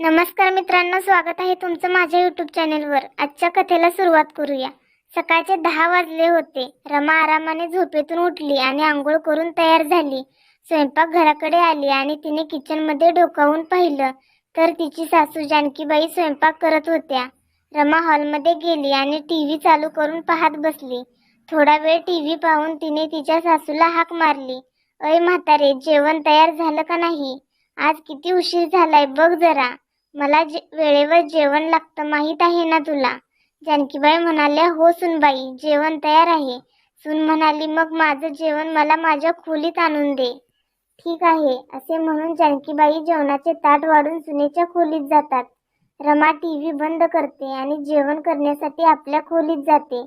नमस्कार मित्रांनो स्वागत आहे तुमचं माझ्या यूट्यूब चॅनेलवर आजच्या कथेला सुरुवात करूया. सकाळचे दहा वाजले होते. रमा आरामाने झोपेतून उठली आणि आंघोळ करून तयार झाली. स्वयंपाक घराकडे आली आणि तिने किचनमध्ये डोकावून पाहिलं तर तिची सासू जानकीबाई स्वयंपाक करत होत्या. रमा हॉलमध्ये गेली आणि टी व्ही चालू करून पाहत बसली. थोडा वेळ टी व्ही पाहून तिने तिच्या सासूला हाक मारली. अय म्हातारे जेवण तयार झालं का नाही? आज किती उशीर झालाय बघ जरा. मला जे वेळेवर जेवण लागतं माहीत आहे ना तुला? जानकीबाई म्हणाल्या हो सुनबाई जेवण तयार आहे. सून म्हणाली मग माझं जेवण मला माझ्या खोलीत आणून दे. ठीक आहे असे म्हणून जानकीबाई जेवणाचे ताट वाढून सुनेच्या खोलीत जातात. रमा टी व्ही बंद करते आणि जेवण करण्यासाठी आपल्या खोलीत जाते.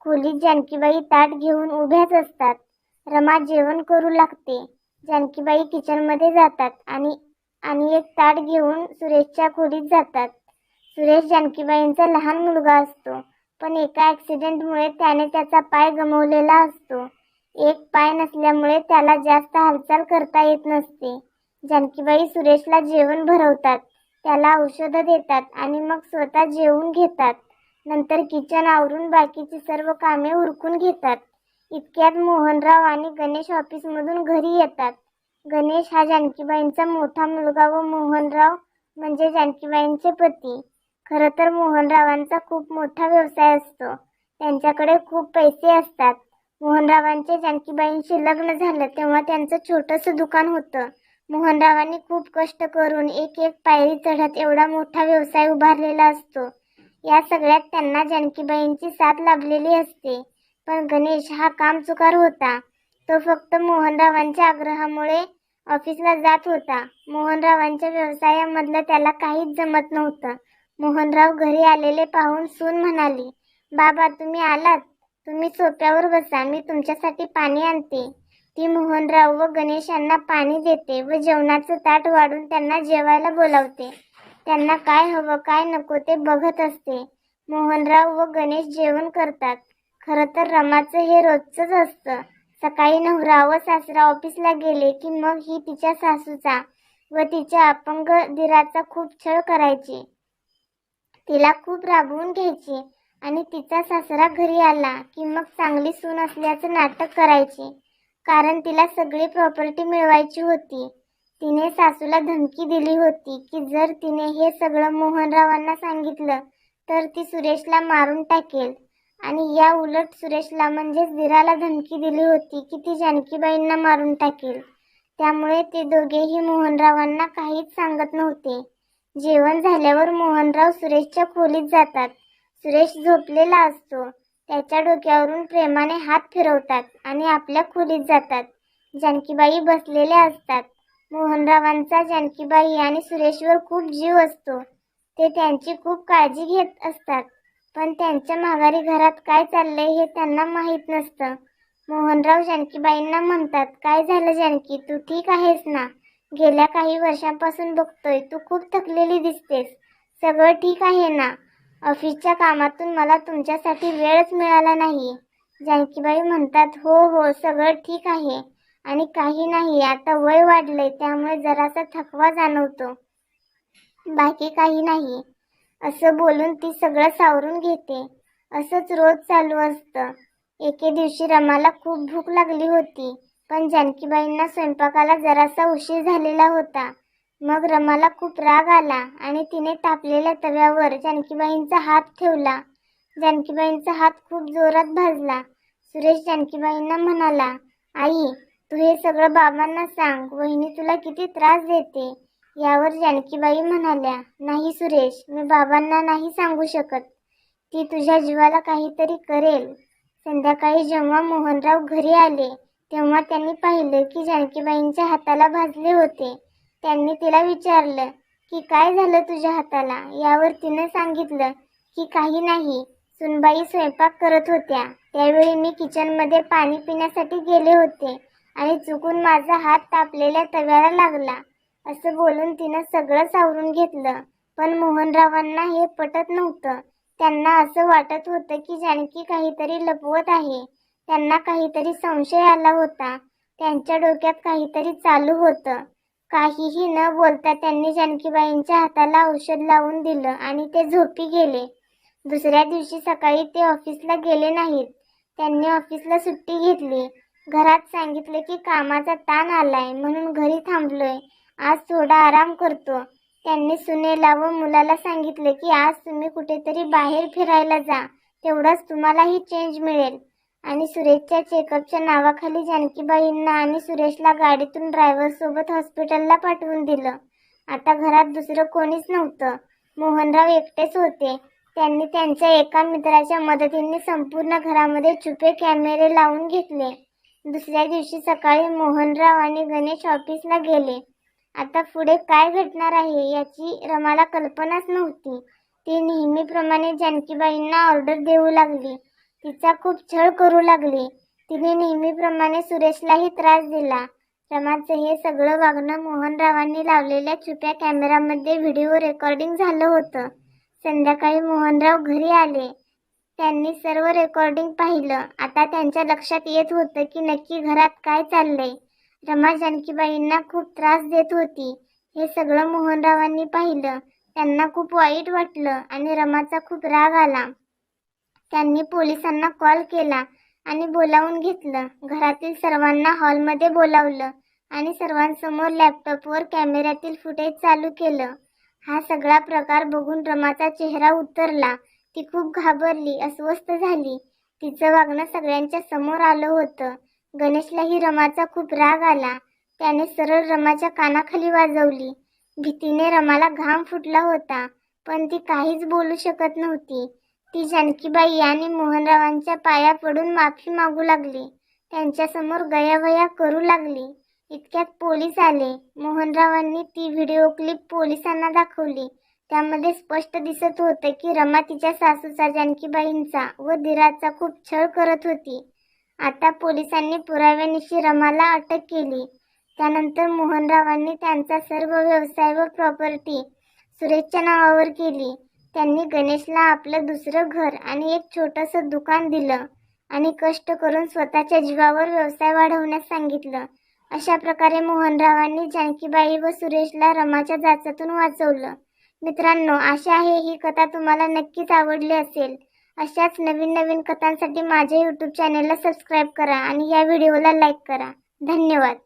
खोलीत जानकीबाई ताट घेऊन उभ्याच असतात. रमा जेवण करू लागते. जानकीबाई किचनमध्ये जातात आणि आणि एक ताट घेऊन सुरेशच्या खोलीत जातात. सुरेश जानकीबाईंचा लहान मुलगा असतो पण एका ॲक्सिडेंटमुळे त्याने त्याचा पाय गमावलेला असतो. एक पाय नसल्यामुळे त्याला जास्त हालचाल करता येत नसते. जानकीबाई सुरेशला जेवण भरवतात त्याला औषधं देतात आणि मग स्वतः जेवून घेतात. नंतर किचन आवरून बाकीची सर्व कामे उरकून घेतात. इतक्यात मोहनराव आणि गणेश ऑफिसमधून घरी येतात. गणेश हा जानकीबाईंचा मोठा मुलगा व मोहनराव म्हणजे जानकीबाईंचे पती. खरं तर मोहनरावांचा खूप मोठा व्यवसाय असतो. त्यांच्याकडे खूप पैसे असतात. मोहनरावांचे जानकीबाईंशी लग्न झालं तेव्हा त्यांचं छोटंसं दुकान होतं. मोहनरावांनी खूप कष्ट करून एक एक पायरी चढत एवढा मोठा व्यवसाय उभारलेला असतो. या सगळ्यात त्यांना जानकीबाईंची साथ लाभलेली असते. पण गणेश हा कामचुकार होता. तो फक्त मोहनरावांच्या आग्रहामुळे ऑफिसला जात होता. मोहनरावांच्या व्यवसायामधलं त्याला काहीच जमत नव्हतं. मोहनराव घरी आलेले पाहून सून म्हणाली बाबा तुम्ही आलात. तुम्ही सोप्यावर बसा. मी तुमच्यासाठी पाणी आणते. ती मोहनराव व गणेश यांना पाणी देते व जेवणाचं ताट वाढून त्यांना जेवायला बोलावते. त्यांना काय हवं काय नको ते बघत असते. मोहनराव व गणेश जेवण करतात. खरं तर रमाचं हे रोजचंच असतं. सकाळी नवरा व सासरा ऑफिसला गेले की मग ही तिच्या सासूचा व तिच्या अपंग दिराचा खूप छळ करायची. तिला खूप राबवून घ्यायची आणि तिचा सासरा घरी आला की मग चांगली सून असल्याचं नाटक करायची. कारण तिला सगळी प्रॉपर्टी मिळवायची होती. तिने सासूला धमकी दिली होती की जर तिने हे सगळं मोहनरावांना सांगितलं तर ती सुरेशला मारून टाकेल. आणि या उलट सुरेशला म्हणजेच दिराला धमकी दिली होती की ती जानकीबाईंना मारून टाकेल. त्यामुळे ते दोघेही मोहनरावांना काहीच सांगत नव्हते. जेवण झाल्यावर मोहनराव सुरेशच्या खोलीत जातात. सुरेश झोपलेला असतो. त्याच्या डोक्यावरून प्रेमाने हात फिरवतात आणि आपल्या खोलीत जातात. जानकीबाई बसलेल्या असतात. मोहनरावांचा जानकीबाई आणि सुरेशवर खूप जीव असतो. ते त्यांची खूप काळजी घेत असतात. पण त्यांच्या माघारी घरात काय चाललंय हे त्यांना माहीत नसतं. मोहनराव जानकीबाईंना म्हणतात काय झालं जानकी? तू ठीक आहेस ना? गेल्या काही वर्षांपासून बघतोय तू खूप थकलेली दिसतेस. सगळं ठीक आहे ना? ऑफिसच्या कामातून मला तुमच्यासाठी वेळच मिळाला नाही. जानकीबाई म्हणतात हो हो सगळं ठीक आहे. आणि काही नाही आता वय वाढलंय त्यामुळे जरासा थकवा जाणवतो. बाकी काही नाही. असं बोलून ती सगळं सावरून घेते. असंच रोज चालू असतं. एके दिवशी रमाला खूप भूक लागली होती पण जानकीबाईंना स्वयंपाकाला जरासा उशीर झालेला होता. मग रमाला खूप राग आला आणि तिने तापलेल्या तव्यावर जानकीबाईंचा हात ठेवला. जानकीबाईंचा हात खूप जोरात भाजला. सुरेश जानकीबाईंना म्हणाला आई तू हे सगळं बाबांना सांग. वहिनी तुला किती त्रास देते. यावर जानकीबाई म्हणाल्या नाही सुरेश मी बाबांना नाही सांगू शकत. ती तुझ्या जीवाला काहीतरी करेल. संध्याकाळी जेव्हा मोहनराव घरी आले तेव्हा त्यांनी पाहिलं की जानकीबाईंच्या हाताला भाजले होते. त्यांनी तिला विचारलं की काय झालं तुझ्या हाताला? यावर तिनं सांगितलं की काही नाही. सुनबाई स्वयंपाक करत होत्या. त्यावेळी मी किचनमध्ये पाणी पिण्यासाठी गेले होते आणि चुकून माझा हात तापलेल्या तव्याला लागला. असं बोलून तिनं सगळं सावरून घेतलं. पण मोहनरावांना हे पटत नव्हतं. त्यांना असं वाटत होतं की जानकी काहीतरी लपवत आहे. त्यांना काहीतरी संशय आला होता. त्यांच्या डोक्यात काहीतरी चालू होतं. काहीही न बोलता त्यांनी जानकीबाईंच्या हाताला औषध लावून दिलं आणि ते झोपी गेले. दुसऱ्या दिवशी सकाळी ते ऑफिसला गेले नाहीत. त्यांनी ऑफिसला सुट्टी घेतली. घरात सांगितले की कामाचा ताण आलाय म्हणून घरी थांबलोय. आज थोडा आराम करतो. त्यांनी सुनेला व मुलाला सांगितले की आज तुम्ही कुठेतरी बाहेर फिरायला जा. तेवढाच तुम्हालाही चेंज मिळेल. आणि सुरेशच्या चेकअपच्या नावाखाली जानकीबाईंना आणि सुरेशला गाडीतून ड्रायव्हरसोबत हॉस्पिटलला पाठवून दिलं. आता घरात दुसरं कोणीच नव्हतं. मोहनराव एकटेच होते. त्यांनी त्यांच्या एका मित्राच्या मदतीने संपूर्ण घरामध्ये छुपे कॅमेरे लावून घेतले. दुसऱ्या दिवशी सकाळी मोहनराव आणि गणेश ऑफिसला गेले. आता पुढे काय घडणार आहे याची रमाला कल्पनाच नव्हती. ती नेहमीप्रमाणे जानकीबाईंना ऑर्डर देऊ लागली. तिचा खूप छळ करू लागली. तिने नेहमीप्रमाणे सुरेशलाही त्रास दिला. रमाचं हे सगळं वागणं मोहनरावांनी लावलेल्या छुप्या कॅमेरामध्ये व्हिडिओ रेकॉर्डिंग झालं होतं. संध्याकाळी मोहनराव घरी आले. त्यांनी सर्व रेकॉर्डिंग पाहिलं. आता त्यांच्या लक्षात येत होतं की नक्की घरात काय चाललंय. रमा जानकीबाईंना खूप त्रास देत होती. हे सगळं मोहनरावांनी पाहिलं. त्यांना खूप वाईट वाटलं आणि रमाचा खूप राग आला. त्यांनी पोलिसांना कॉल केला आणि बोलावून घेतलं. घरातील सर्वांना हॉलमध्ये बोलावलं आणि सर्वांसमोर लॅपटॉपवर कॅमेऱ्यातील फुटेज चालू केलं. हा सगळा प्रकार बघून रमाचा चेहरा उतरला. ती खूप घाबरली अस्वस्थ झाली. तिचं वागणं सगळ्यांच्या समोर आलं होतं. गणेशलाही रमाचा खूप राग आला. त्याने सरळ रमाच्या कानाखाली वाजवली. भीतीने रमाला घाम फुटला होता पण ती काहीच बोलू शकत नव्हती. ती जानकीबाई आणि मोहनरावांच्या पाया पडून माफी मागू लागली. त्यांच्यासमोर गयावया करू लागली. इतक्यात पोलीस आले. मोहनरावांनी ती व्हिडिओ क्लिप पोलिसांना दाखवली. त्यामध्ये स्पष्ट दिसत होतं की रमा तिच्या सासूचा जानकीबाईंचा व दिराचा खूप छळ करत होती. आता पोलिसांनी पुराव्यानिशी रमाला अटक केली. त्यानंतर मोहनरावांनी त्यांचा सर्व व्यवसाय व प्रॉपर्टी सुरेशच्या नावावर केली. त्यांनी गणेशला आपलं दुसरं घर आणि एक छोटंसं दुकान दिलं आणि कष्ट करून स्वतःच्या जीवावर व्यवसाय वाढवण्यास सांगितलं. अशा प्रकारे मोहनरावांनी जानकीबाई व सुरेशला रमाच्या जाचातून वाचवलं. मित्रांनो आशा आहे ही कथा. तुम्हाला नक्कीच आवडली असेल. अशाच नवीन नवीन कथांसाठी माझ्या यूट्यूब चॅनेलला सबस्क्राईब करा आणि या व्हिडिओला लाईक करा. धन्यवाद.